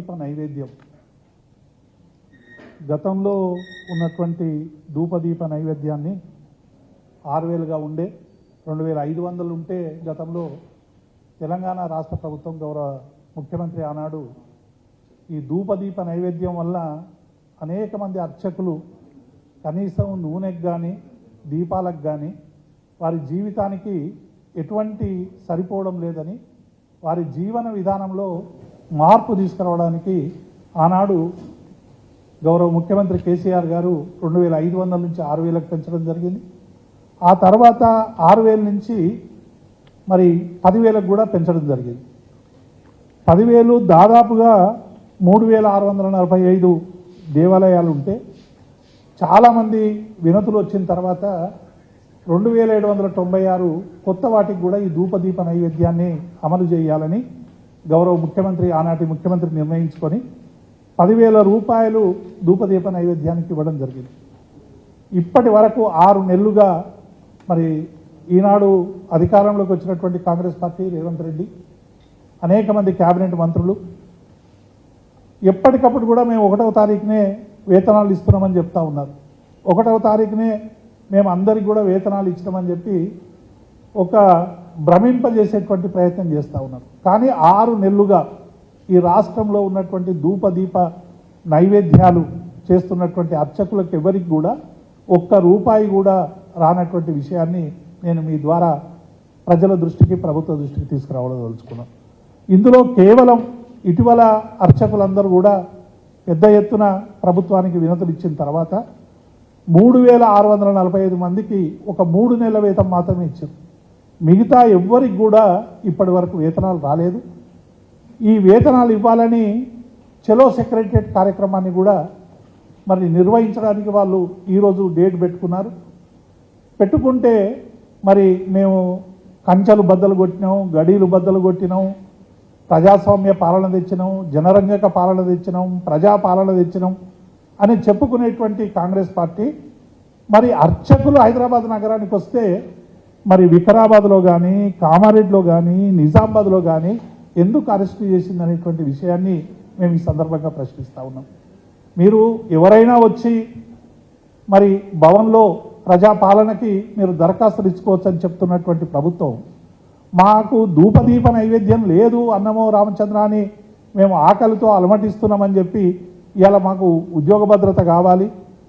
దీప నైవేద్యం. గతంలో ఉన్నటువంటి ధూపదీప నైవేద్యాన్ని ఆరు వేలుగా ఉండే రెండు వేల ఐదు వందలు ఉంటే గతంలో తెలంగాణ రాష్ట్ర ప్రభుత్వం గౌరవ ముఖ్యమంత్రి ఆనాడు ఈ ధూపదీప నైవేద్యం వల్ల అనేక మంది అర్చకులు కనీసం నూనెకు కానీ దీపాలకు కానీ వారి జీవితానికి ఎటువంటి సరిపోవడం లేదని వారి జీవన విధానంలో మార్పు తీసుకురావడానికి ఆనాడు గౌరవ ముఖ్యమంత్రి కేసీఆర్ గారు రెండు వేల ఐదు వందల నుంచి ఆరు వేలకు పెంచడం జరిగింది. ఆ తర్వాత ఆరు వేల నుంచి మరి పదివేలకు కూడా పెంచడం జరిగింది. పదివేలు దాదాపుగా మూడు వేల ఆరు వందల నలభై ఐదు దేవాలయాలు ఉంటే చాలామంది వినతులు వచ్చిన తర్వాత రెండు వేల ఏడు వందల తొంభై ఆరు కొత్త వాటికి కూడా ఈ ధూపదీప నైవేద్యాన్ని అమలు చేయాలని గౌరవ ముఖ్యమంత్రి ఆనాటి ముఖ్యమంత్రి నిర్ణయించుకొని పదివేల రూపాయలు ధూపదీప నైవేద్యానికి ఇవ్వడం జరిగింది. ఇప్పటి వరకు ఆరు నెలలుగా మరి ఈనాడు అధికారంలోకి వచ్చినటువంటి కాంగ్రెస్ పార్టీ రేవంత్ రెడ్డి అనేక మంది కేబినెట్ మంత్రులు. ఎప్పటికప్పుడు కూడా మేము ఒకటవ తారీఖునే వేతనాలు ఇస్తున్నామని చెప్తా ఉన్నారు. ఒకటవ తారీఖునే మేము అందరికి కూడా వేతనాలు ఇచ్చినామని చెప్పి ఒక భ్రమింపజేసేటువంటి ప్రయత్నం చేస్తూ ఉన్నారు. కానీ ఆరు నెలలుగా ఈ రాష్ట్రంలో ఉన్నటువంటి ధూపదీప నైవేద్యాలు చేస్తున్నటువంటి అర్చకులకు ఎవరికి కూడా ఒక్క రూపాయి కూడా రానటువంటి విషయాన్ని నేను మీ ద్వారా ప్రజల దృష్టికి ప్రభుత్వ దృష్టికి తీసుకురావడం తలుచుకున్నాను ఇందులో కేవలం ఇటీవల అర్చకులందరూ కూడా పెద్ద ఎత్తున ప్రభుత్వానికి వినతులు ఇచ్చిన తర్వాత మూడు వేల ఆరు వందల నలభై ఐదు మందికి ఒక మూడు నెలల వేతం మాత్రమే ఇచ్చారు. మిగతా ఎవ్వరికి కూడా ఇప్పటి వరకు వేతనాలు రాలేదు. ఈ వేతనాలు ఇవ్వాలని చెలో సెక్రటరియట్ కార్యక్రమాన్ని కూడా మరి నిర్వహించడానికి వాళ్ళు ఈరోజు డేట్ పెట్టుకున్నారు. పెట్టుకుంటే మరి మేము కంచెలు బద్దలు కొట్టినాం గడీలు బద్దలు కొట్టినాం ప్రజాస్వామ్య పాలన తెచ్చినాం జనరంజక పాలన తెచ్చినాం ప్రజా పాలన తెచ్చినాం అని చెప్పుకునేటువంటి కాంగ్రెస్ పార్టీ. మరి అర్చకులు హైదరాబాద్ నగరానికి వస్తే మరి వికారాబాద్లో కానీ కామారెడ్డిలో కానీ నిజామాబాద్లో కానీ ఎందుకు అరెస్ట్ చేసింది అనేటువంటి విషయాన్ని మేము ఈ సందర్భంగా ప్రశ్నిస్తూ ఉన్నాం. మీరు ఎవరైనా వచ్చి మరి భవన్లో ప్రజాపాలనకి మీరు దరఖాస్తులు ఇచ్చుకోవచ్చు అని చెప్తున్నటువంటి ప్రభుత్వం మాకు ధూపదీప నైవేద్యం లేదు అన్నమో రామచంద్ర అని మేము ఆకలితో అలమటిస్తున్నామని చెప్పి ఇవాళ మాకు ఉద్యోగ భద్రత కావాలి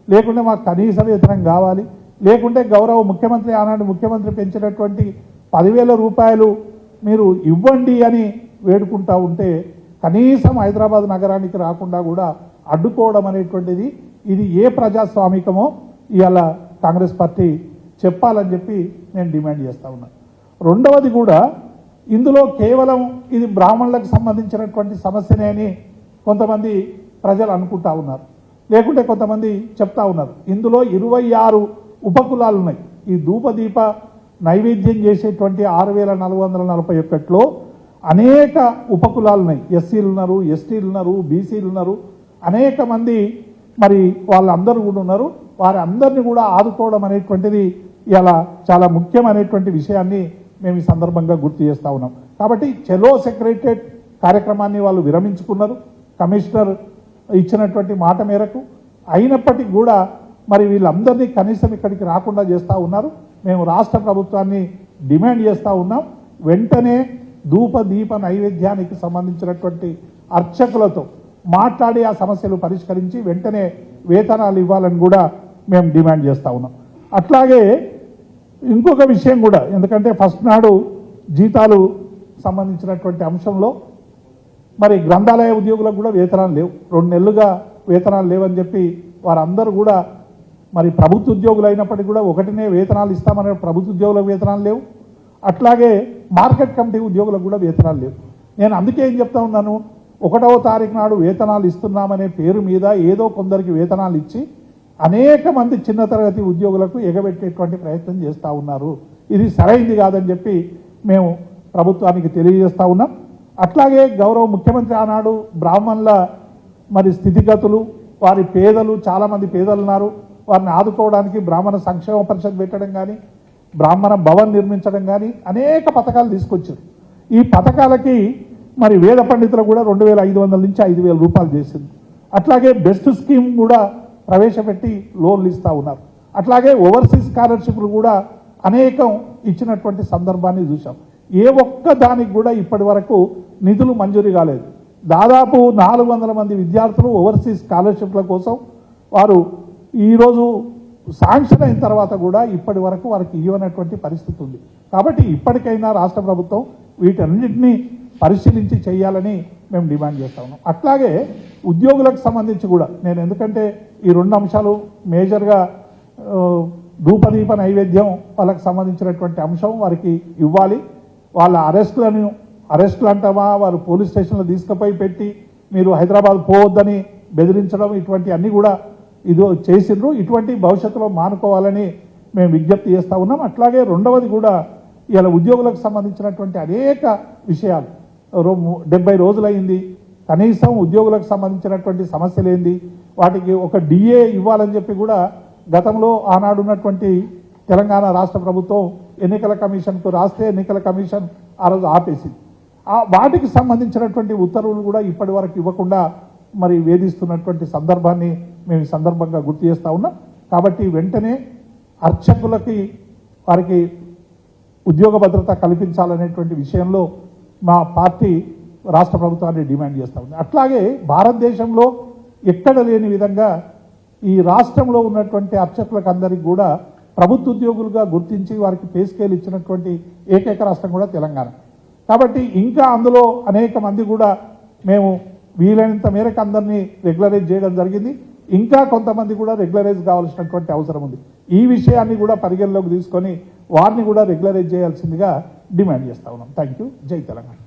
లేకుంటే మాకు కనీస వేతనం కావాలి లేకుంటే గౌరవ ముఖ్యమంత్రి ఆనాడు ముఖ్యమంత్రి పెంచినటువంటి పదివేల రూపాయలు మీరు ఇవ్వండి అని వేడుకుంటా ఉంటే కనీసం హైదరాబాద్ నగరానికి రాకుండా కూడా అడ్డుకోవడం అనేటువంటిది ఇది ఏ ప్రజాస్వామికమో ఇవాళ కాంగ్రెస్ పార్టీ చెప్పాలని చెప్పి నేను డిమాండ్ చేస్తా ఉన్నాను రెండవది కూడా ఇందులో కేవలం ఇది బ్రాహ్మణులకు సంబంధించినటువంటి సమస్యనే అని కొంతమంది ప్రజలు అనుకుంటా ఉన్నారు. లేకుంటే కొంతమంది చెప్తా ఉన్నారు. ఇందులో ఇరవై ఆరు ఉపకులాలు ఉన్నాయి ఈ ధూపదీప నైవేద్యం చేసేటువంటి ఆరు వేల నాలుగు వందల నలభై ఒకటిలో అనేక ఉపకులాలు ఉన్నాయి ఎస్సీలు ఉన్నారు ఎస్టీలు ఉన్నారు బీసీలు ఉన్నారు అనేక మంది మరి వాళ్ళందరూ కూడా ఉన్నారు. వారి అందరినీ కూడా ఆదుకోవడం అనేటువంటిది ఇలా చాలా ముఖ్యమైనటువంటి విషయాన్ని మేము ఈ సందర్భంగా గుర్తు చేస్తా ఉన్నాం. కాబట్టి చెలో సెక్రటరేట్ కార్యక్రమాన్ని వాళ్ళు విరమించుకున్నారు. కమిషనర్ ఇచ్చినటువంటి మాట మేరకు అయినప్పటికీ కూడా మరి వీళ్ళందరినీ కనీసం ఇక్కడికి రాకుండా చేస్తూ ఉన్నారు. మేము రాష్ట్ర ప్రభుత్వాన్ని డిమాండ్ చేస్తూ ఉన్నాం. వెంటనే ధూప దీప నైవేద్యానికి సంబంధించినటువంటి అర్చకులతో మాట్లాడి ఆ సమస్యలు పరిష్కరించి వెంటనే వేతనాలు ఇవ్వాలని కూడా మేము డిమాండ్ చేస్తూ ఉన్నాం. అట్లాగే ఇంకొక విషయం కూడా ఎందుకంటే ఫస్ట్ నాడు జీతాలు సంబంధించినటువంటి అంశంలో మరి గ్రంథాలయ ఉద్యోగులకు కూడా వేతనాలు లేవు. రెండు నెలలుగా వేతనాలు లేవని చెప్పి వారందరూ కూడా మరి ప్రభుత్వ ఉద్యోగులు అయినప్పటికీ కూడా ఒకటినే వేతనాలు ఇస్తామనే ప్రభుత్వ ఉద్యోగులకు వేతనాలు లేవు. అట్లాగే మార్కెట్ కమిటీ ఉద్యోగులకు కూడా వేతనాలు లేవు. నేను అందుకే ఏం చెప్తా ఉన్నాను ఒకటవ తారీఖు నాడు వేతనాలు ఇస్తున్నామనే పేరు మీద ఏదో కొందరికి వేతనాలు ఇచ్చి అనేక మంది చిన్న తరగతి ఉద్యోగులకు ఎగబెట్టేటువంటి ప్రయత్నం చేస్తూ ఉన్నారు. ఇది సరైంది కాదని చెప్పి మేము ప్రభుత్వానికి తెలియజేస్తూ ఉన్నాం. అట్లాగే గౌరవ ముఖ్యమంత్రి ఆనాడు బ్రాహ్మణుల మరి స్థితిగతులు వారి పేదలు చాలామంది పేదలు ఉన్నారు. వారిని ఆదుకోవడానికి బ్రాహ్మణ సంక్షేమ పరిషత్ పెట్టడం కానీ బ్రాహ్మణ భవన్ నిర్మించడం కానీ అనేక పథకాలు తీసుకొచ్చారు. ఈ పథకాలకి మరి వేద పండితులు కూడా రెండు వేల ఐదు వందల నుంచి ఐదు వేల రూపాయలు చేసింది. అట్లాగే బెస్ట్ స్కీమ్ కూడా ప్రవేశపెట్టి లోన్లు ఇస్తూ ఉన్నారు. అట్లాగే ఓవర్సీస్ స్కాలర్షిప్లు కూడా అనేకం ఇచ్చినటువంటి సందర్భాన్ని చూసాం ఏ ఒక్క దానికి కూడా ఇప్పటి వరకు నిధులు మంజూరు కాలేదు. దాదాపు నాలుగు వందల మంది విద్యార్థులు ఓవర్సీస్ స్కాలర్షిప్ల కోసం వారు ఈరోజు శాంక్షన్ అయిన తర్వాత కూడా ఇప్పటి వరకు వారికి ఇవ్వనటువంటి పరిస్థితి ఉంది. కాబట్టి ఇప్పటికైనా రాష్ట్ర ప్రభుత్వం వీటన్నిటినీ పరిశీలించి చేయాలని మేము డిమాండ్ చేస్తా ఉన్నాం. అట్లాగే ఉద్యోగులకు సంబంధించి కూడా నేను ఎందుకంటే ఈ రెండు అంశాలు మేజర్గా రూపదీప ధూపదీప నైవేద్యం వాళ్ళకి సంబంధించినటువంటి అంశం వారికి ఇవ్వాలి. వాళ్ళ అరెస్టులను అరెస్టులు అంటామా? వారు పోలీస్ స్టేషన్లో తీసుకుపోయి పెట్టి మీరు హైదరాబాద్ పోవద్దని బెదిరించడం ఇటువంటివన్నీ కూడా ఇదో చేసిండ్రు ఇటువంటి భవిష్యత్తులో మానుకోవాలని మేము విజ్ఞప్తి చేస్తా ఉన్నాం. అట్లాగే రెండవది కూడా ఇలా ఉద్యోగులకు సంబంధించినటువంటి అనేక విషయాలు. రో- డెబ్బై రోజులైంది. కనీసం ఉద్యోగులకు సంబంధించినటువంటి సమస్యలు ఏంది వాటికి ఒక డిఏ ఇవ్వాలని చెప్పి కూడా గతంలో ఆనాడున్నటువంటి తెలంగాణ రాష్ట్ర ప్రభుత్వం ఎన్నికల కమిషన్కు రాస్తే ఎన్నికల కమిషన్ ఆ రోజు ఆపేసింది. ఆ వాటికి సంబంధించినటువంటి ఉత్తర్వులు కూడా ఇప్పటి వరకు ఇవ్వకుండా మరి వేధిస్తున్నటువంటి సందర్భాన్ని మేము ఈ సందర్భంగా గుర్తు చేస్తా ఉన్నాం. కాబట్టి వెంటనే అర్చకులకి వారికి ఉద్యోగ భద్రత కల్పించాలనేటువంటి విషయంలో మా పార్టీ రాష్ట్ర ప్రభుత్వాన్ని డిమాండ్ చేస్తా ఉంది. అట్లాగే భారతదేశంలో ఎక్కడ లేని విధంగా ఈ రాష్ట్రంలో ఉన్నటువంటి అర్చకులకు కూడా ప్రభుత్వ ఉద్యోగులుగా గుర్తించి వారికి పే స్కేల్ ఇచ్చినటువంటి ఏకైక రాష్ట్రం కూడా తెలంగాణ. కాబట్టి ఇంకా అందులో అనేక మంది కూడా మేము వీలైనంత మేరకు అందరినీ రెగ్యులరైజ్ చేయడం జరిగింది. ఇంకా కొంతమంది కూడా రెగ్యులరైజ్ కావాల్సినటువంటి అవసరం ఉంది. ఈ విషయాన్ని కూడా పరిగణలోకి తీసుకొని వారిని కూడా రెగ్యులరైజ్ చేయాల్సిందిగా డిమాండ్ చేస్తా ఉన్నాం. థ్యాంక్ యూ జై తెలంగాణ.